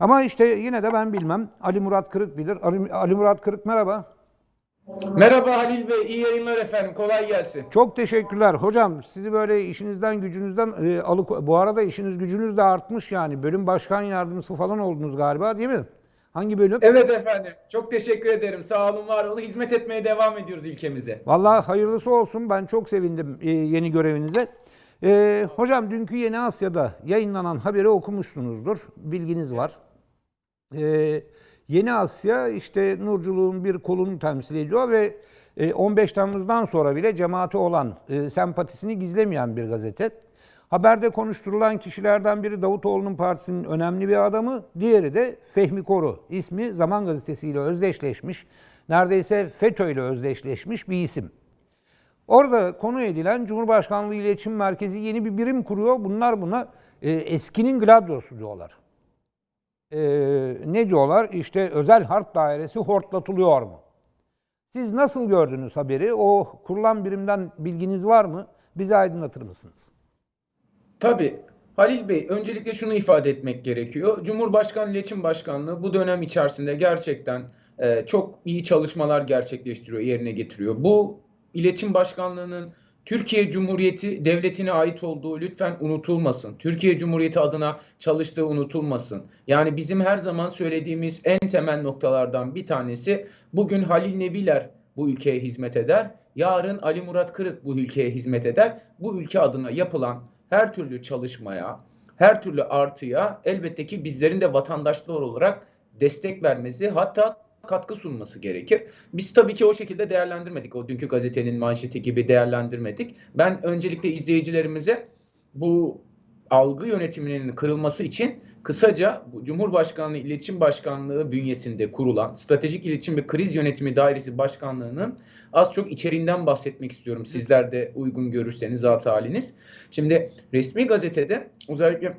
Ama işte yine de ben bilmem. Ali Murat Kırık bilir. Ali, Ali Murat Kırık merhaba. Merhaba Halil Bey, iyi yayınlar efendim. Kolay gelsin. Çok teşekkürler. Hocam sizi böyle işinizden gücünüzden e, alık bu arada işiniz gücünüz de artmış yani. Bölüm başkan yardımcısı falan oldunuz galiba değil mi? Hangi bölüm? Evet efendim, çok teşekkür ederim. Sağ olun, var olun. Hizmet etmeye devam ediyoruz ülkemize. Vallahi hayırlısı olsun. Ben çok sevindim e, yeni görevinize. E, hocam dünkü Yeni Asya'da yayınlanan haberi okumuşsunuzdur. Bilginiz var. E, Yeni Asya işte Nurculuğun bir kolunu temsil ediyor ve e, 15 Temmuz'dan sonra bile cemaati olan e, sempatisini gizlemeyen bir gazete. Haberde konuşturulan kişilerden biri Davutoğlu'nun partisinin önemli bir adamı, diğeri de Fehmi Koru. İsmi Zaman Gazetesi ile özdeşleşmiş, neredeyse FETÖ ile özdeşleşmiş bir isim. Orada konu edilen Cumhurbaşkanlığı İletişim Merkezi yeni bir birim kuruyor. Bunlar buna e, eskinin gladyosu diyorlar. E, ne diyorlar? İşte özel harp dairesi hortlatılıyor mu? Siz nasıl gördünüz haberi? O kurulan birimden bilginiz var mı? Bizi aydınlatır mısınız? Tabii. Halil Bey, öncelikle şunu ifade etmek gerekiyor. Cumhurbaşkanlığı İletişim Başkanlığı bu dönem içerisinde gerçekten e, çok iyi çalışmalar gerçekleştiriyor, yerine getiriyor. Bu İletişim Başkanlığı'nın Türkiye Cumhuriyeti Devleti'ne ait olduğu lütfen unutulmasın. Türkiye Cumhuriyeti adına çalıştığı unutulmasın. Yani bizim her zaman söylediğimiz en temel noktalardan bir tanesi bugün Halil Nebiler bu ülkeye hizmet eder. Yarın Ali Murat Kırık bu ülkeye hizmet eder. Bu ülke adına yapılan her türlü çalışmaya, her türlü artıya elbette ki bizlerin de vatandaşlar olarak destek vermesi hatta katkı sunması gerekir. Biz tabii ki o şekilde değerlendirmedik. O dünkü gazetenin manşeti gibi değerlendirmedik. Ben öncelikle izleyicilerimize bu algı yönetiminin kırılması için kısaca Cumhurbaşkanlığı İletişim Başkanlığı bünyesinde kurulan Stratejik İletişim ve Kriz Yönetimi Dairesi Başkanlığı'nın az çok içeriğinden bahsetmek istiyorum. Sizler de uygun görürseniz zat haliniz. Şimdi resmi gazetede özellikle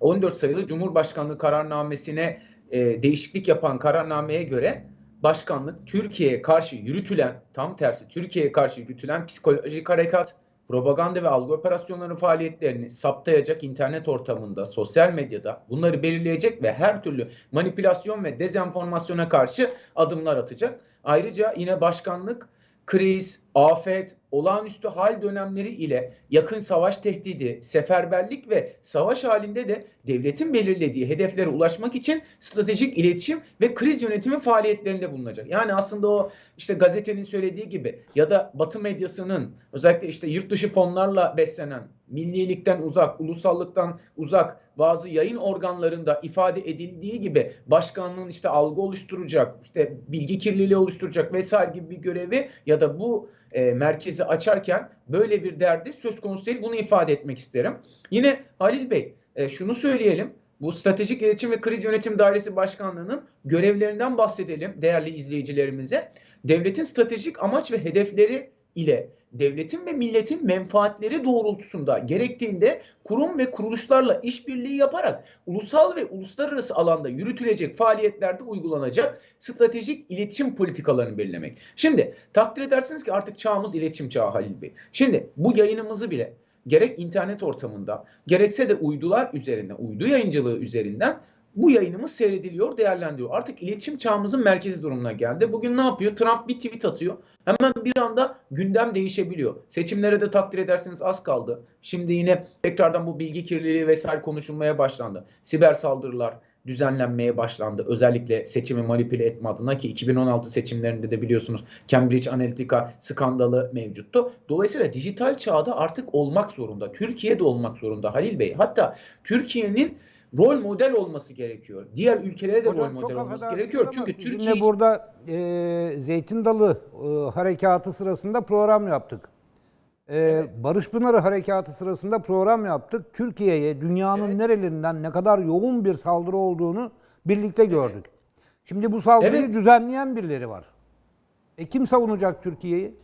14 sayılı Cumhurbaşkanlığı kararnamesine e, değişiklik yapan kararnameye göre başkanlık Türkiye'ye karşı yürütülen tam tersi Türkiye'ye karşı yürütülen psikolojik harekat, propaganda ve algı operasyonları faaliyetlerini saptayacak internet ortamında, sosyal medyada bunları belirleyecek ve her türlü manipülasyon ve dezenformasyona karşı adımlar atacak. Ayrıca yine başkanlık kriz, afet, olağanüstü hal dönemleri ile yakın savaş tehdidi, seferberlik ve savaş halinde de devletin belirlediği hedeflere ulaşmak için stratejik iletişim ve kriz yönetimi faaliyetlerinde bulunacak. Yani aslında o işte gazetenin söylediği gibi ya da Batı medyasının özellikle işte yurt dışı fonlarla beslenen, millilikten uzak, ulusallıktan uzak bazı yayın organlarında ifade edildiği gibi başkanlığın işte algı oluşturacak, işte bilgi kirliliği oluşturacak vesaire gibi bir görevi ya da bu e, merkezi açarken böyle bir derdi söz konusu değil. Bunu ifade etmek isterim. Yine Halil Bey e, şunu söyleyelim. Bu Stratejik İletişim ve Kriz Yönetim Dairesi Başkanlığı'nın görevlerinden bahsedelim değerli izleyicilerimize. Devletin stratejik amaç ve hedefleri ile devletin ve milletin menfaatleri doğrultusunda gerektiğinde kurum ve kuruluşlarla işbirliği yaparak ulusal ve uluslararası alanda yürütülecek faaliyetlerde uygulanacak stratejik iletişim politikalarını belirlemek. Şimdi takdir edersiniz ki artık çağımız iletişim çağı Halil Bey. Şimdi bu yayınımızı bile gerek internet ortamında gerekse de uydular üzerinden, uydu yayıncılığı üzerinden bu yayınımız seyrediliyor, değerlendiriyor. Artık iletişim çağımızın merkezi durumuna geldi. Bugün ne yapıyor? Trump bir tweet atıyor. Hemen bir anda gündem değişebiliyor. Seçimlere de takdir edersiniz az kaldı. Şimdi yine tekrardan bu bilgi kirliliği vesaire konuşulmaya başlandı. Siber saldırılar düzenlenmeye başlandı. Özellikle seçimi manipüle etme adına ki 2016 seçimlerinde de biliyorsunuz Cambridge Analytica skandalı mevcuttu. Dolayısıyla dijital çağda artık olmak zorunda. Türkiye'de olmak zorunda Halil Bey. Hatta Türkiye'nin rol model olması gerekiyor. Diğer ülkelere de rol Hocam model çok olması gerekiyor. Çünkü Türkiye burada e, Zeytin Dalı e, harekatı sırasında program yaptık. E, Evet. Barış Pınarı harekatı sırasında program yaptık. Türkiye'ye dünyanın Evet. nerelerinden ne kadar yoğun bir saldırı olduğunu birlikte gördük. Şimdi bu saldırıyı Evet. düzenleyen birileri var. E kim savunacak Türkiye'yi?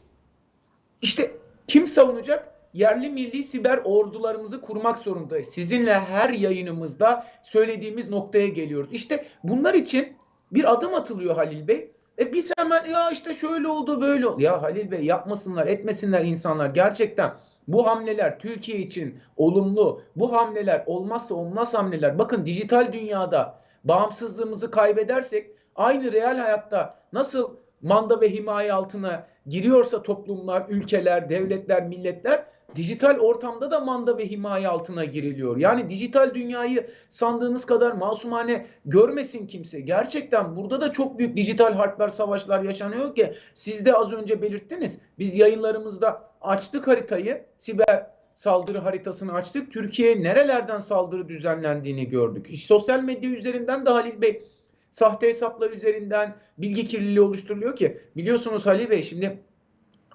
İşte kim savunacak? Yerli milli siber ordularımızı kurmak zorundayız. Sizinle her yayınımızda söylediğimiz noktaya geliyoruz. İşte bunlar için bir adım atılıyor Halil Bey. E biz hemen ya işte şöyle oldu böyle oldu. Ya Halil Bey yapmasınlar etmesinler insanlar gerçekten. Bu hamleler Türkiye için olumlu. Bu hamleler olmazsa olmaz hamleler. Bakın dijital dünyada bağımsızlığımızı kaybedersek aynı real hayatta nasıl manda ve himaye altına giriyorsa toplumlar, ülkeler, devletler, milletler dijital ortamda da manda ve himaye altına giriliyor. Yani dijital dünyayı sandığınız kadar masumane görmesin kimse. Gerçekten burada da çok büyük dijital harpler, savaşlar yaşanıyor ki siz de az önce belirttiniz. Biz yayınlarımızda açtık haritayı, siber saldırı haritasını açtık. Türkiye'ye nerelerden saldırı düzenlendiğini gördük. Sosyal medya üzerinden de Halil Bey sahte hesaplar üzerinden bilgi kirliliği oluşturuluyor ki biliyorsunuz Halil Bey şimdi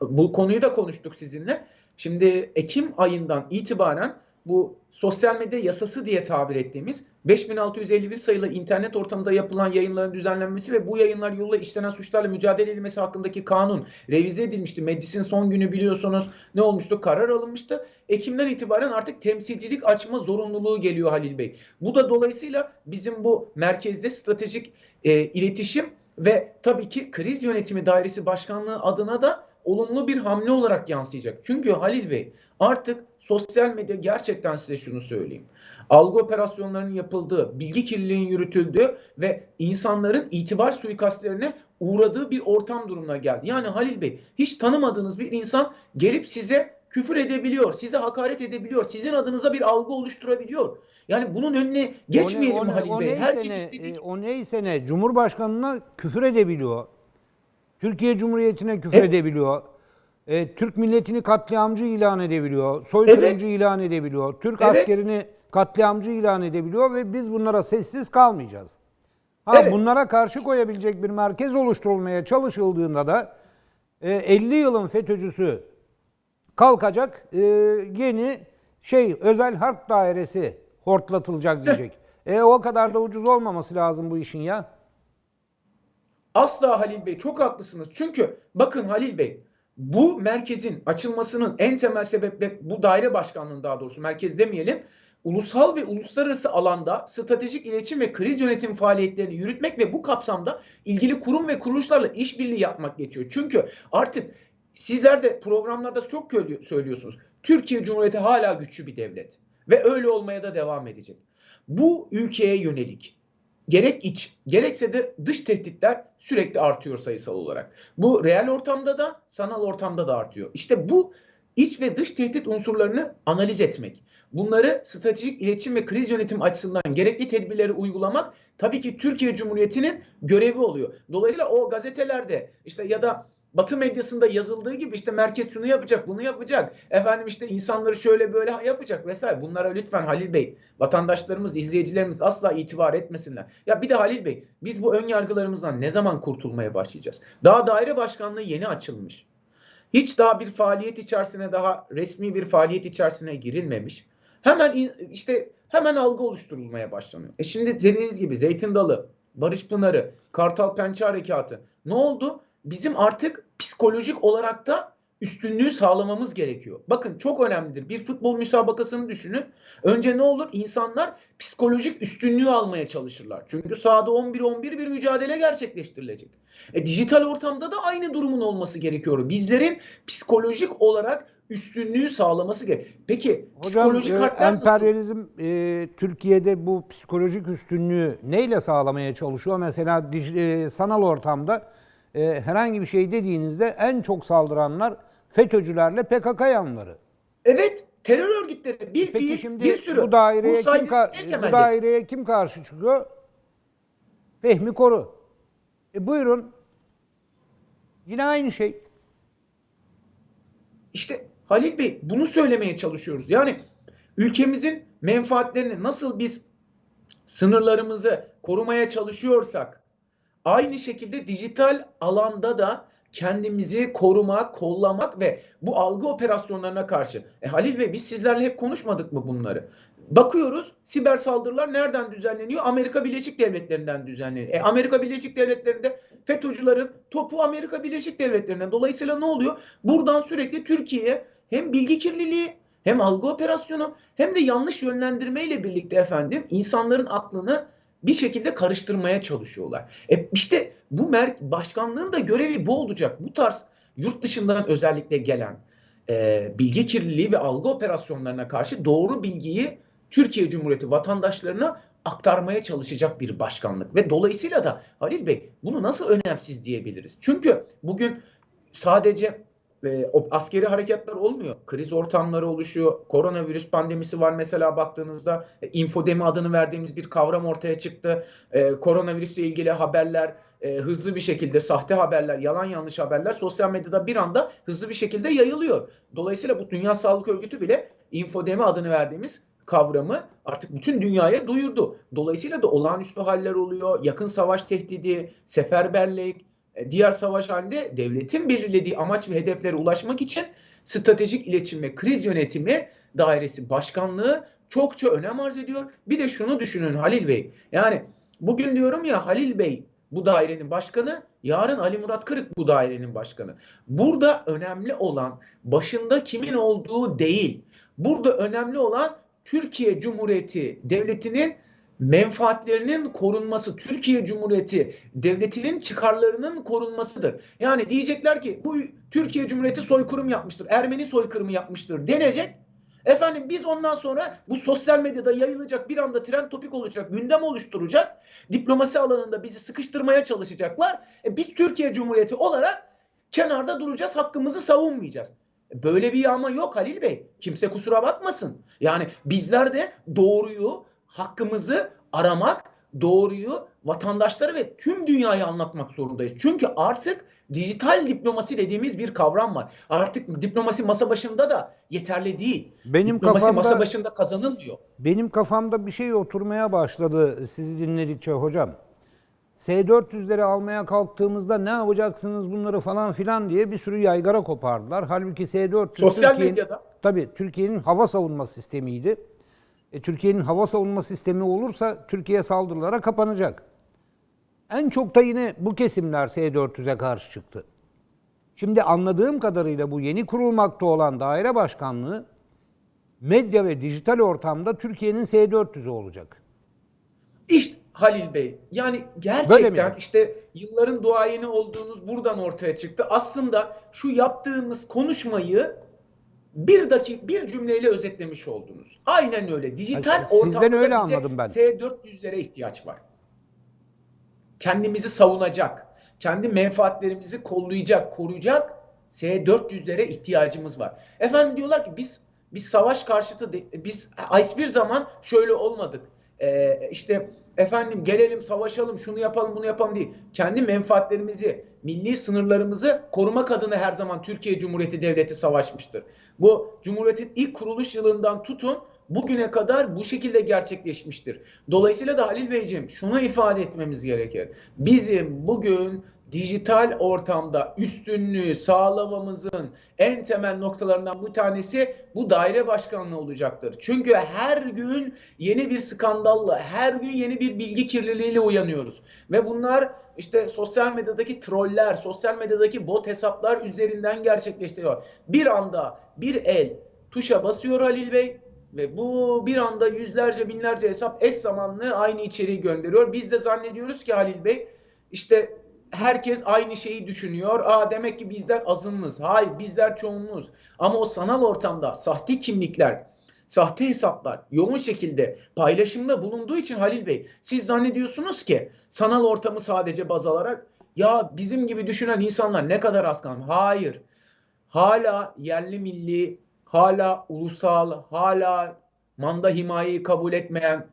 bu konuyu da konuştuk sizinle. Şimdi Ekim ayından itibaren bu sosyal medya yasası diye tabir ettiğimiz 5651 sayılı internet ortamında yapılan yayınların düzenlenmesi ve bu yayınlar yoluyla işlenen suçlarla mücadele edilmesi hakkındaki kanun revize edilmişti. Meclisin son günü biliyorsunuz ne olmuştu? Karar alınmıştı. Ekim'den itibaren artık temsilcilik açma zorunluluğu geliyor Halil Bey. Bu da dolayısıyla bizim bu merkezde stratejik e, iletişim ve tabii ki kriz yönetimi dairesi başkanlığı adına da olumlu bir hamle olarak yansıyacak. Çünkü Halil Bey artık sosyal medya gerçekten size şunu söyleyeyim. Algı operasyonlarının yapıldığı, bilgi kirliliğinin yürütüldüğü ve insanların itibar suikastlerine uğradığı bir ortam durumuna geldi. Yani Halil Bey hiç tanımadığınız bir insan gelip size küfür edebiliyor, size hakaret edebiliyor, sizin adınıza bir algı oluşturabiliyor. Yani bunun önüne geçmeyelim O ne- o ne- Halil o Bey. neyse Herkes ne, istediği e, o neyse ne Cumhurbaşkanına küfür edebiliyor. Türkiye Cumhuriyeti'ne küfür Evet. edebiliyor. E, Türk milletini katliamcı ilan edebiliyor. Soykırımcı ilan edebiliyor. Türk Evet. askerini katliamcı ilan edebiliyor ve biz bunlara sessiz kalmayacağız. Ha, Evet. Bunlara karşı koyabilecek bir merkez oluşturulmaya çalışıldığında da e, 50 yılın FETÖ'cüsü kalkacak e, yeni şey özel harp dairesi hortlatılacak diyecek. E o kadar da ucuz olmaması lazım bu işin ya. Asla Halil Bey çok haklısınız. Çünkü bakın Halil Bey bu merkezin açılmasının en temel sebepleri bu daire başkanlığının daha doğrusu merkez demeyelim. Ulusal ve uluslararası alanda stratejik iletişim ve kriz yönetim faaliyetlerini yürütmek ve bu kapsamda ilgili kurum ve kuruluşlarla işbirliği yapmak geçiyor. Çünkü artık sizler de programlarda çok söylüyor- söylüyorsunuz. Türkiye Cumhuriyeti hala güçlü bir devlet ve öyle olmaya da devam edecek. Bu ülkeye yönelik gerek iç gerekse de dış tehditler sürekli artıyor sayısal olarak. Bu reel ortamda da sanal ortamda da artıyor. İşte bu iç ve dış tehdit unsurlarını analiz etmek. Bunları stratejik iletişim ve kriz yönetim açısından gerekli tedbirleri uygulamak tabii ki Türkiye Cumhuriyeti'nin görevi oluyor. Dolayısıyla o gazetelerde işte ya da Batı medyasında yazıldığı gibi işte merkez şunu yapacak, bunu yapacak. Efendim işte insanları şöyle böyle yapacak vesaire. Bunlara lütfen Halil Bey, vatandaşlarımız, izleyicilerimiz asla itibar etmesinler. Ya bir de Halil Bey, biz bu ön yargılarımızdan ne zaman kurtulmaya başlayacağız? Daha daire başkanlığı yeni açılmış. Hiç daha bir faaliyet içerisine daha resmi bir faaliyet içerisine girilmemiş. Hemen işte hemen algı oluşturulmaya başlanıyor. E şimdi dediğiniz gibi Zeytin Dalı, Barış Pınarı, Kartal Pençe Harekatı ne oldu? Bizim artık psikolojik olarak da üstünlüğü sağlamamız gerekiyor. Bakın çok önemlidir. Bir futbol müsabakasını düşünün. Önce ne olur? İnsanlar psikolojik üstünlüğü almaya çalışırlar. Çünkü sahada 11-11 bir mücadele gerçekleştirilecek. E, dijital ortamda da aynı durumun olması gerekiyor. Bizlerin psikolojik olarak üstünlüğü sağlaması gerek. Peki Hocam psikolojik e, harpler nasıl? emperyalizm e, Türkiye'de bu psikolojik üstünlüğü neyle sağlamaya çalışıyor? Mesela dij- e, sanal ortamda e, herhangi bir şey dediğinizde en çok saldıranlar FETÖ'cülerle PKK yanları. Evet, terör örgütleri bir Peki fiil, şimdi bir sürü. bu daireye kim bu daireye kim karşı çıkıyor? Fehmi Koru. E buyurun. Yine aynı şey. İşte Halil Bey bunu söylemeye çalışıyoruz. Yani ülkemizin menfaatlerini nasıl biz sınırlarımızı korumaya çalışıyorsak aynı şekilde dijital alanda da kendimizi korumak, kollamak ve bu algı operasyonlarına karşı. E Halil Bey biz sizlerle hep konuşmadık mı bunları? Bakıyoruz siber saldırılar nereden düzenleniyor? Amerika Birleşik Devletleri'nden düzenleniyor. E Amerika Birleşik Devletleri'nde FETÖ'cülerin topu Amerika Birleşik Devletleri'ne. Dolayısıyla ne oluyor? Buradan sürekli Türkiye'ye hem bilgi kirliliği hem algı operasyonu hem de yanlış yönlendirme ile birlikte efendim insanların aklını bir şekilde karıştırmaya çalışıyorlar. E işte bu mer- başkanlığın da görevi bu olacak. Bu tarz yurt dışından özellikle gelen e, bilgi kirliliği ve algı operasyonlarına karşı doğru bilgiyi Türkiye Cumhuriyeti vatandaşlarına aktarmaya çalışacak bir başkanlık ve dolayısıyla da Halil Bey bunu nasıl önemsiz diyebiliriz? Çünkü bugün sadece e, askeri hareketler olmuyor. Kriz ortamları oluşuyor. Koronavirüs pandemisi var mesela baktığınızda. E, infodemi adını verdiğimiz bir kavram ortaya çıktı. E, koronavirüsle ilgili haberler e, hızlı bir şekilde sahte haberler, yalan yanlış haberler sosyal medyada bir anda hızlı bir şekilde yayılıyor. Dolayısıyla bu Dünya Sağlık Örgütü bile infodemi adını verdiğimiz kavramı artık bütün dünyaya duyurdu. Dolayısıyla da olağanüstü haller oluyor. Yakın savaş tehdidi, seferberlik, diğer savaş halinde devletin belirlediği amaç ve hedeflere ulaşmak için stratejik iletişim ve kriz yönetimi dairesi başkanlığı çokça önem arz ediyor. Bir de şunu düşünün Halil Bey. Yani bugün diyorum ya Halil Bey bu dairenin başkanı, yarın Ali Murat Kırık bu dairenin başkanı. Burada önemli olan başında kimin olduğu değil. Burada önemli olan Türkiye Cumhuriyeti Devleti'nin menfaatlerinin korunması, Türkiye Cumhuriyeti Devleti'nin çıkarlarının korunmasıdır. Yani diyecekler ki bu Türkiye Cumhuriyeti soykırım yapmıştır, Ermeni soykırımı yapmıştır denecek. Efendim biz ondan sonra bu sosyal medyada yayılacak bir anda trend topik olacak, gündem oluşturacak. Diplomasi alanında bizi sıkıştırmaya çalışacaklar. E biz Türkiye Cumhuriyeti olarak kenarda duracağız, hakkımızı savunmayacağız. E Böyle bir yağma yok Halil Bey. Kimse kusura bakmasın. Yani bizler de doğruyu, hakkımızı aramak, doğruyu vatandaşlara ve tüm dünyaya anlatmak zorundayız. Çünkü artık dijital diplomasi dediğimiz bir kavram var. Artık diplomasi masa başında da yeterli değil. Benim diplomasi kafamda masa başında kazanılmıyor. benim kafamda bir şey oturmaya başladı sizi dinledikçe hocam. S-400'leri almaya kalktığımızda ne yapacaksınız bunları falan filan diye bir sürü yaygara kopardılar. Halbuki S-400 Sosyal Türkiye'nin- medyada. Tabii Türkiye'nin hava savunma sistemiydi. E, Türkiye'nin hava savunma sistemi olursa Türkiye saldırılara kapanacak. En çok da yine bu kesimler S-400'e karşı çıktı. Şimdi anladığım kadarıyla bu yeni kurulmakta olan daire başkanlığı medya ve dijital ortamda Türkiye'nin S-400'ü olacak. İşte Halil Bey yani gerçekten işte yılların duayeni olduğunuz buradan ortaya çıktı. Aslında şu yaptığımız konuşmayı bir dakika bir cümleyle özetlemiş oldunuz. Aynen öyle. Dijital Ha, sizden ortamda öyle anladım ben. S400'lere ihtiyaç var. Kendimizi savunacak, kendi menfaatlerimizi kollayacak, koruyacak S400'lere ihtiyacımız var. Efendim diyorlar ki biz biz savaş karşıtı biz hiçbir zaman şöyle olmadık. Ee, işte efendim gelelim savaşalım şunu yapalım bunu yapalım değil. Kendi menfaatlerimizi, milli sınırlarımızı korumak adına her zaman Türkiye Cumhuriyeti Devleti savaşmıştır. Bu Cumhuriyet'in ilk kuruluş yılından tutun bugüne kadar bu şekilde gerçekleşmiştir. Dolayısıyla da Halil Beyciğim şunu ifade etmemiz gerekir. Bizim bugün dijital ortamda üstünlüğü sağlamamızın en temel noktalarından bir tanesi bu daire başkanlığı olacaktır. Çünkü her gün yeni bir skandalla, her gün yeni bir bilgi kirliliğiyle uyanıyoruz. Ve bunlar işte sosyal medyadaki troller, sosyal medyadaki bot hesaplar üzerinden gerçekleştiriyor. Bir anda bir el tuşa basıyor Halil Bey ve bu bir anda yüzlerce binlerce hesap eş zamanlı aynı içeriği gönderiyor. Biz de zannediyoruz ki Halil Bey işte herkes aynı şeyi düşünüyor. Aa demek ki bizler azınlığız. Hayır bizler çoğunluğuz. Ama o sanal ortamda sahte kimlikler, sahte hesaplar yoğun şekilde paylaşımda bulunduğu için Halil Bey siz zannediyorsunuz ki sanal ortamı sadece baz alarak ya bizim gibi düşünen insanlar ne kadar az kalmış. Hayır. Hala yerli milli, hala ulusal, hala manda himayeyi kabul etmeyen,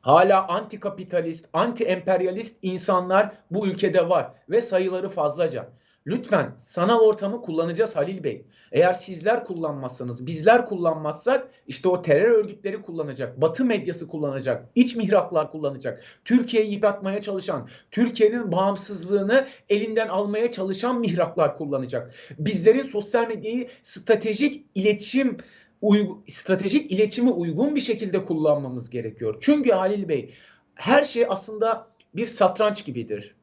hala antikapitalist, anti-emperyalist insanlar bu ülkede var ve sayıları fazlaca. Lütfen sanal ortamı kullanacağız Halil Bey. Eğer sizler kullanmazsanız, bizler kullanmazsak işte o terör örgütleri kullanacak, Batı medyası kullanacak, iç mihraklar kullanacak. Türkiye'yi yıpratmaya çalışan, Türkiye'nin bağımsızlığını elinden almaya çalışan mihraklar kullanacak. Bizlerin sosyal medyayı stratejik iletişim uygu- stratejik iletişime uygun bir şekilde kullanmamız gerekiyor. Çünkü Halil Bey her şey aslında bir satranç gibidir.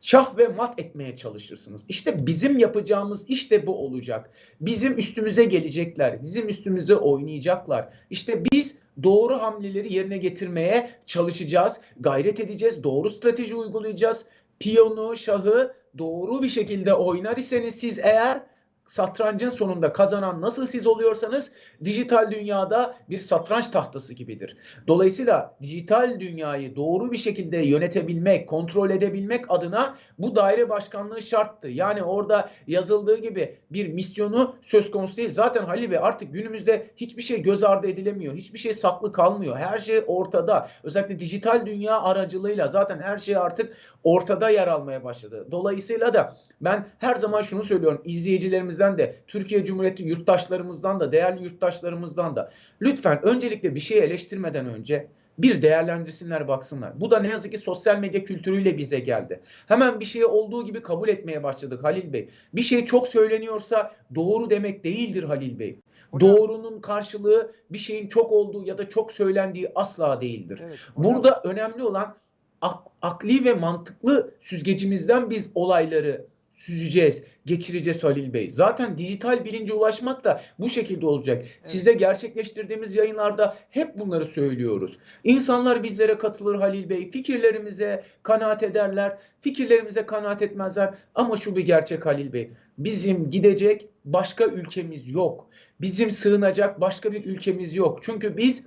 Şah ve mat etmeye çalışırsınız. İşte bizim yapacağımız işte bu olacak. Bizim üstümüze gelecekler. Bizim üstümüze oynayacaklar. İşte biz doğru hamleleri yerine getirmeye çalışacağız. Gayret edeceğiz. Doğru strateji uygulayacağız. Piyonu, şahı doğru bir şekilde oynar iseniz siz eğer satrancın sonunda kazanan nasıl siz oluyorsanız dijital dünyada bir satranç tahtası gibidir. Dolayısıyla dijital dünyayı doğru bir şekilde yönetebilmek, kontrol edebilmek adına bu daire başkanlığı şarttı. Yani orada yazıldığı gibi bir misyonu söz konusu değil. Zaten Halil Bey artık günümüzde hiçbir şey göz ardı edilemiyor. Hiçbir şey saklı kalmıyor. Her şey ortada. Özellikle dijital dünya aracılığıyla zaten her şey artık ortada yer almaya başladı. Dolayısıyla da ben her zaman şunu söylüyorum izleyicilerimizden de, Türkiye Cumhuriyeti yurttaşlarımızdan da, değerli yurttaşlarımızdan da lütfen öncelikle bir şeyi eleştirmeden önce bir değerlendirsinler baksınlar. Bu da ne yazık ki sosyal medya kültürüyle bize geldi. Hemen bir şeyi olduğu gibi kabul etmeye başladık Halil Bey. Bir şey çok söyleniyorsa doğru demek değildir Halil Bey. Hocam- Doğrunun karşılığı bir şeyin çok olduğu ya da çok söylendiği asla değildir. Evet, hocam. Burada önemli olan ak- akli ve mantıklı süzgecimizden biz olayları süzeceğiz, geçireceğiz Halil Bey. Zaten dijital bilince ulaşmak da bu şekilde olacak. Size gerçekleştirdiğimiz yayınlarda hep bunları söylüyoruz. İnsanlar bizlere katılır Halil Bey, fikirlerimize kanaat ederler, fikirlerimize kanaat etmezler. Ama şu bir gerçek Halil Bey, bizim gidecek başka ülkemiz yok. Bizim sığınacak başka bir ülkemiz yok. Çünkü biz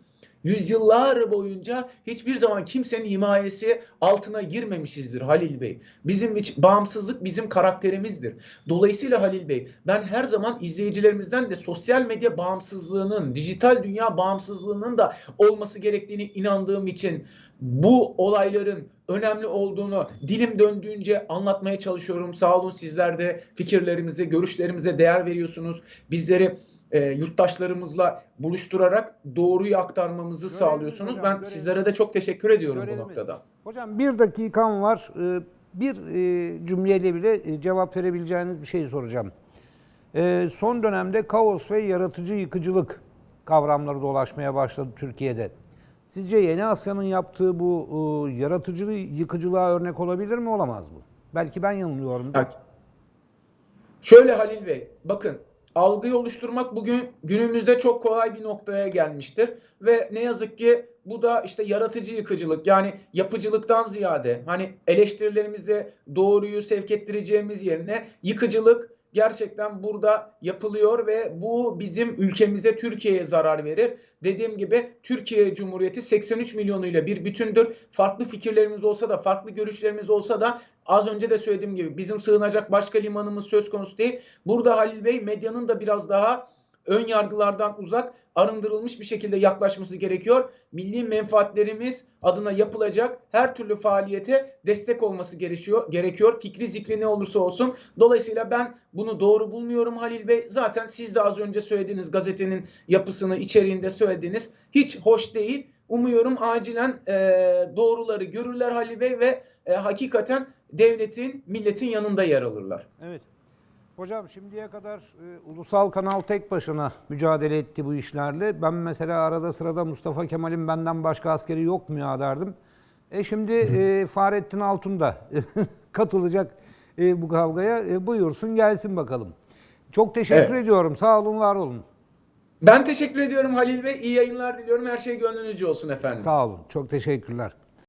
yüzyıllar boyunca hiçbir zaman kimsenin himayesi altına girmemişizdir Halil Bey. Bizim hiç bağımsızlık bizim karakterimizdir. Dolayısıyla Halil Bey ben her zaman izleyicilerimizden de sosyal medya bağımsızlığının, dijital dünya bağımsızlığının da olması gerektiğini inandığım için bu olayların önemli olduğunu dilim döndüğünce anlatmaya çalışıyorum. Sağ olun sizler de fikirlerimize, görüşlerimize değer veriyorsunuz. Bizleri e, yurttaşlarımızla buluşturarak doğruyu aktarmamızı Görevimiz sağlıyorsunuz. hocam, ben görevimiz. sizlere de çok teşekkür ediyorum bu Görevimiz. noktada. Hocam bir dakikam var. Ee, Bir e, cümleyle bile e, cevap verebileceğiniz bir şey soracağım. Son dönemde kaos ve yaratıcı yıkıcılık kavramları dolaşmaya başladı Türkiye'de. Sizce Yeni Asya'nın yaptığı bu e, yaratıcı yıkıcılığa örnek olabilir mi olamaz mı? Belki ben yanılıyorum. Evet. Şöyle Halil Bey, bakın algıyı oluşturmak bugün günümüzde çok kolay bir noktaya gelmiştir. Ve ne yazık ki bu da işte yaratıcı yıkıcılık yani yapıcılıktan ziyade hani eleştirilerimizde doğruyu sevk ettireceğimiz yerine yıkıcılık gerçekten burada yapılıyor ve bu bizim ülkemize Türkiye'ye zarar verir. Dediğim gibi Türkiye Cumhuriyeti 83 milyonuyla bir bütündür. Farklı fikirlerimiz olsa da farklı görüşlerimiz olsa da az önce de söylediğim gibi bizim sığınacak başka limanımız söz konusu değil. Burada Halil Bey medyanın da biraz daha ön yargılardan uzak arındırılmış bir şekilde yaklaşması gerekiyor. Milli menfaatlerimiz adına yapılacak her türlü faaliyete destek olması gerekiyor. gerekiyor. Fikri zikri ne olursa olsun. Dolayısıyla ben bunu doğru bulmuyorum Halil Bey. Zaten siz de az önce söylediğiniz gazetenin yapısını içeriğinde söylediğiniz hiç hoş değil. Umuyorum acilen e, doğruları görürler Halil Bey ve e, hakikaten devletin, milletin yanında yer alırlar. Evet. Hocam şimdiye kadar e, ulusal kanal tek başına mücadele etti bu işlerle. Ben mesela arada sırada Mustafa Kemal'in benden başka askeri yok mu ya derdim. E şimdi e, Fahrettin Altun da katılacak e, bu kavgaya. E, buyursun gelsin bakalım. Çok teşekkür Evet. ediyorum. Sağ olun, var olun. Ben teşekkür ediyorum Halil Bey. İyi yayınlar diliyorum. Her şey gönlünüzce olsun efendim. Sağ olun. Çok teşekkürler.